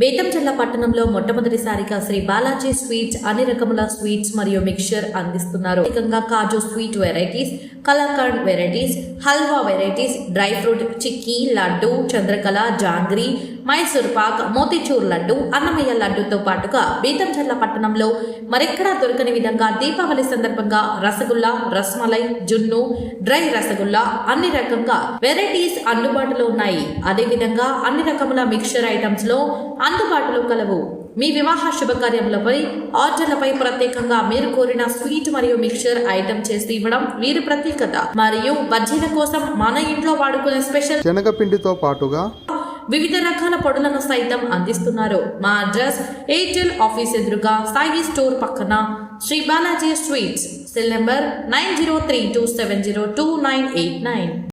బేతంచెల్ల పట్టణంలో మొట్టమొదటిసారిగా శ్రీ బాలాజీ స్వీట్స్ అన్ని రకముల స్వీట్స్ మరియు మిక్చర్ అందిస్తున్నారు. Kaju sweet varieties kalakand varieties halwa varieties dry fruit chikki laddu Chandrakala jangri Mysore pak motichoor laddu Annamayya లడ్డుతో పాటుగా బీతంచెర్ల పట్టణంలో మరెక్కడా దొరకని విధంగా దీపావళి సందర్భంగా రసగుల్లా రస్మలై జున్ను డ్రై రసగుల్లా అన్ని రకంగా వెరైటీస్ అందుబాటులో ఉన్నాయి. అదేవిధంగా అన్ని రకముల మిక్చర్ ఐటమ్స్లో అందుబాటులో కలవు. మీ వివాహ శుభకార్యములపై ఆర్డర్లపై ప్రత్యేకంగా మీరు కోరిన స్వీట్ మరియు మిక్చర్ ఐటమ్ చేసి ఇవ్వడం వీరి ప్రత్యేకత. మరియు బజ్జీల కోసం మన ఇంట్లో వాడుకునే స్పెషల్ శనగపిండితో పాటుగా వివిధ రకాల పొడులను సైతం అందిస్తున్నారు. మా అడ్రస్ ఎయిర్టెల్ ఆఫీస్ ఎదురుగా సాయి స్టోర్ పక్కన Shri Balaji sweets. Cell number nine zero three two seven zero two nine eight nine.